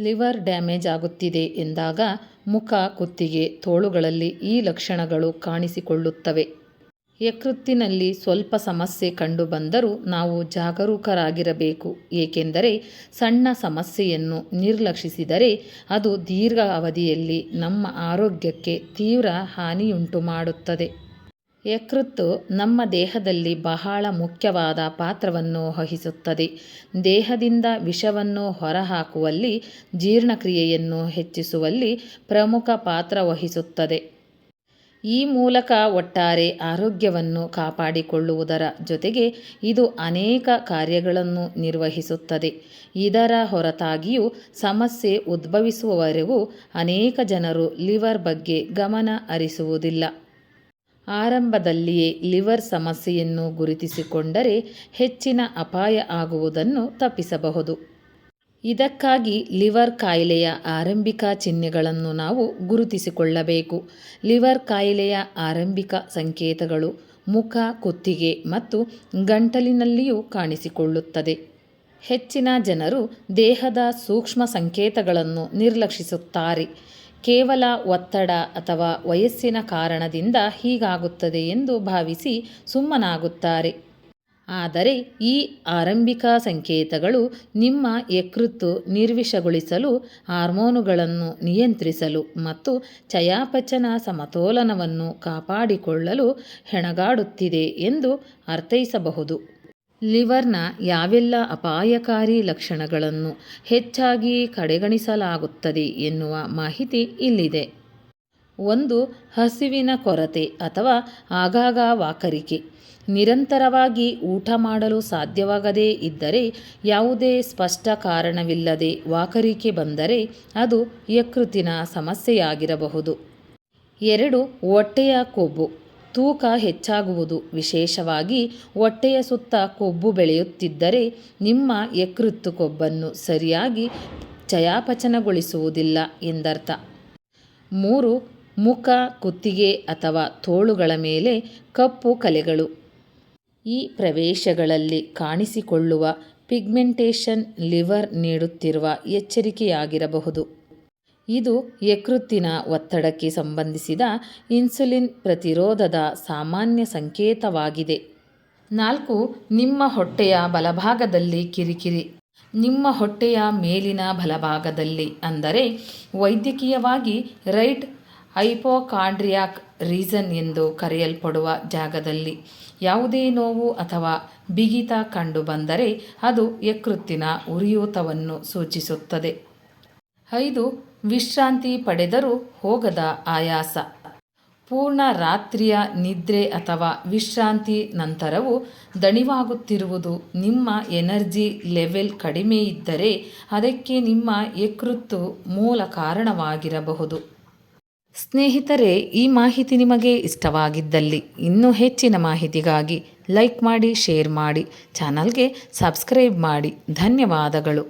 Liver damage ಆಗುತ್ತಿದೆ ಎಂದಾಗ ಮುಖ, ಕುತ್ತಿಗೆ, ತೋಳುಗಳಲ್ಲಿ ಈ ಲಕ್ಷಣಗಳು ಕಾಣಿಸಿಕೊಳ್ಳುತ್ತವೆ. ಯಕೃತ್ತಿನಲ್ಲಿ ಸ್ವಲ್ಪ ಸಮಸ್ಯೆ ಕಂಡುಬಂದರೂ ನಾವು ಜಾಗರೂಕರಾಗಿರಬೇಕು. ಏಕೆಂದರೆ ಸಣ್ಣ ಸಮಸ್ಯೆಯನ್ನು ನಿರ್ಲಕ್ಷಿಸಿದರೆ ಅದು ದೀರ್ಘ ಅವಧಿಯಲ್ಲಿ ನಮ್ಮ ಆರೋಗ್ಯಕ್ಕೆ ತೀವ್ರ ಹಾನಿಯುಂಟು ಮಾಡುತ್ತದೆ ಯಕೃತ್ತು ನಮ್ಮ ದೇಹದಲ್ಲಿ ಬಹಳ ಮುಖ್ಯವಾದ ಪಾತ್ರವನ್ನು ವಹಿಸುತ್ತದೆ. ದೇಹದಿಂದ ವಿಷವನ್ನು ಹೊರಹಾಕುವಲ್ಲಿ, ಜೀರ್ಣಕ್ರಿಯೆಯನ್ನು ಹೆಚ್ಚಿಸುವಲ್ಲಿ ಪ್ರಮುಖ ಪಾತ್ರ ವಹಿಸುತ್ತದೆ. ಈ ಮೂಲಕ ಒಟ್ಟಾರೆ ಆರೋಗ್ಯವನ್ನು ಕಾಪಾಡಿಕೊಳ್ಳುವುದರ ಜೊತೆಗೆ ಇದು ಅನೇಕ ಕಾರ್ಯಗಳನ್ನು ನಿರ್ವಹಿಸುತ್ತದೆ. ಇದರ ಹೊರತಾಗಿಯೂ ಸಮಸ್ಯೆ ಉದ್ಭವಿಸುವವರೆಗೂ ಅನೇಕ ಜನರು ಲಿವರ್ ಬಗ್ಗೆ ಗಮನ ಹರಿಸುವುದಿಲ್ಲ. ಆರಂಭದಲ್ಲಿಯೇ ಲಿವರ್ ಸಮಸ್ಯೆಯನ್ನು ಗುರುತಿಸಿಕೊಂಡರೆ ಹೆಚ್ಚಿನ ಅಪಾಯ ಆಗುವುದನ್ನು ತಪ್ಪಿಸಬಹುದು. ಇದಕ್ಕಾಗಿ ಲಿವರ್ ಕಾಯಿಲೆಯ ಆರಂಭಿಕ ಚಿಹ್ನೆಗಳನ್ನು ನಾವು ಗುರುತಿಸಿಕೊಳ್ಳಬೇಕು. ಲಿವರ್ ಕಾಯಿಲೆಯ ಆರಂಭಿಕ ಸಂಕೇತಗಳು ಮುಖ, ಕುತ್ತಿಗೆ ಮತ್ತು ಗಂಟಲಿನಲ್ಲಿಯೂ ಕಾಣಿಸಿಕೊಳ್ಳುತ್ತದೆ. ಹೆಚ್ಚಿನ ಜನರು ದೇಹದ ಸೂಕ್ಷ್ಮ ಸಂಕೇತಗಳನ್ನು ನಿರ್ಲಕ್ಷಿಸುತ್ತಾರೆ. ಕೇವಲ ಒತ್ತಡ ಅಥವಾ ವಯಸ್ಸಿನ ಕಾರಣದಿಂದ ಹೀಗಾಗುತ್ತದೆ ಎಂದು ಭಾವಿಸಿ ಸುಮ್ಮನಾಗುತ್ತಾರೆ. ಆದರೆ ಈ ಆರಂಭಿಕ ಸಂಕೇತಗಳು ನಿಮ್ಮ ಯಕೃತ್ತು ನಿರ್ವಿಷಗೊಳಿಸಲು, ಹಾರ್ಮೋನುಗಳನ್ನು ನಿಯಂತ್ರಿಸಲು ಮತ್ತು ಚಯಾಪಚನ ಸಮತೋಲನವನ್ನು ಕಾಪಾಡಿಕೊಳ್ಳಲು ಹೆಣಗಾಡುತ್ತಿದೆ ಎಂದು ಅರ್ಥೈಸಬಹುದು. ಲಿವರ್ನ ಯಾವೆಲ್ಲ ಅಪಾಯಕಾರಿ ಲಕ್ಷಣಗಳನ್ನು ಹೆಚ್ಚಾಗಿ ಕಡೆಗಣಿಸಲಾಗುತ್ತದೆ ಎನ್ನುವ ಮಾಹಿತಿ ಇಲ್ಲಿದೆ. ಒಂದು, ಹಸಿವಿನ ಕೊರತೆ ಅಥವಾ ಆಗಾಗ ವಾಕರಿಕೆ. ನಿರಂತರವಾಗಿ ಊಟ ಮಾಡಲು ಸಾಧ್ಯವಾಗದೇ ಇದ್ದರೆ ಯಾವುದೇ ಸ್ಪಷ್ಟ ಕಾರಣವಿಲ್ಲದೆ ವಾಕರಿಕೆ ಬಂದರೆ ಅದು ಯಕೃತಿನ ಸಮಸ್ಯೆಯಾಗಿರಬಹುದು. ಎರಡು, ಹೊಟ್ಟೆಯ ಕೊಬ್ಬು. ತೂಕ ಹೆಚ್ಚಾಗುವುದು. ವಿಶೇಷವಾಗಿ ಹೊಟ್ಟೆಯ ಸುತ್ತ ಕೊಬ್ಬು ಬೆಳೆಯುತ್ತಿದ್ದರೆ ನಿಮ್ಮ ಯಕೃತ್ತು ಕೊಬ್ಬನ್ನು ಸರಿಯಾಗಿ ಚಯಾಪಚನಗೊಳಿಸುವುದಿಲ್ಲ ಎಂದರ್ಥ. ಮೂರು, ಮುಖ, ಕುತ್ತಿಗೆ ಅಥವಾ ತೋಳುಗಳ ಮೇಲೆ ಕಪ್ಪು ಕಲೆಗಳು. ಈ ಪ್ರವೇಶಗಳಲ್ಲಿ ಕಾಣಿಸಿಕೊಳ್ಳುವ ಪಿಗ್ಮೆಂಟೇಷನ್ ಲಿವರ್ ನೀಡುತ್ತಿರುವ ಎಚ್ಚರಿಕೆಯಾಗಿರಬಹುದು. ಇದು ಯಕೃತ್ತಿನ ಒತ್ತಡಕ್ಕೆ ಸಂಬಂಧಿಸಿದ ಇನ್ಸುಲಿನ್ ಪ್ರತಿರೋಧದ ಸಾಮಾನ್ಯ ಸಂಕೇತವಾಗಿದೆ. ನಾಲ್ಕು, ನಿಮ್ಮ ಹೊಟ್ಟೆಯ ಬಲಭಾಗದಲ್ಲಿ ಕಿರಿಕಿರಿ. ನಿಮ್ಮ ಹೊಟ್ಟೆಯ ಮೇಲಿನ ಬಲಭಾಗದಲ್ಲಿ ಅಂದರೆ ವೈದ್ಯಕೀಯವಾಗಿ ರೈಟ್ ಹೈಪೋಕಾಂಡ್ರಿಯಾಕ್ ರೀಸನ್ ಎಂದು ಕರೆಯಲ್ಪಡುವ ಜಾಗದಲ್ಲಿ. ಯಾವುದೇ ನೋವು ಅಥವಾ ಬಿಗಿತ ಕಂಡುಬಂದರೆ ಅದು ಯಕೃತ್ತಿನ ಉರಿಯೂತವನ್ನು ಸೂಚಿಸುತ್ತದೆ. ಐದು ವಿಶ್ರಾಂತಿ ಪಡೆದರೂ ಹೋಗದ ಆಯಾಸ. ಪೂರ್ಣ ರಾತ್ರಿಯ ನಿದ್ರೆ ಅಥವಾ ವಿಶ್ರಾಂತಿ ನಂತರವೂ ದಣಿವಾಗುತ್ತಿರುವುದು ನಿಮ್ಮ ಎನರ್ಜಿ ಲೆವೆಲ್ ಕಡಿಮೆ ಇದ್ದರೆ ಅದಕ್ಕೆ ನಿಮ್ಮ ಯಕೃತ್ತು ಮೂಲ ಕಾರಣವಾಗಿರಬಹುದು. ಸ್ನೇಹಿತರೆ, ಈ ಮಾಹಿತಿ ನಿಮಗೆ ಇಷ್ಟವಾಗಿದ್ದಲ್ಲಿ ಇನ್ನೂ ಹೆಚ್ಚಿನ ಮಾಹಿತಿಗಾಗಿ ಲೈಕ್ ಮಾಡಿ, ಶೇರ್ ಮಾಡಿ, ಚಾನಲ್ಗೆ ಸಬ್ಸ್ಕ್ರೈಬ್ ಮಾಡಿ. ಧನ್ಯವಾದಗಳು.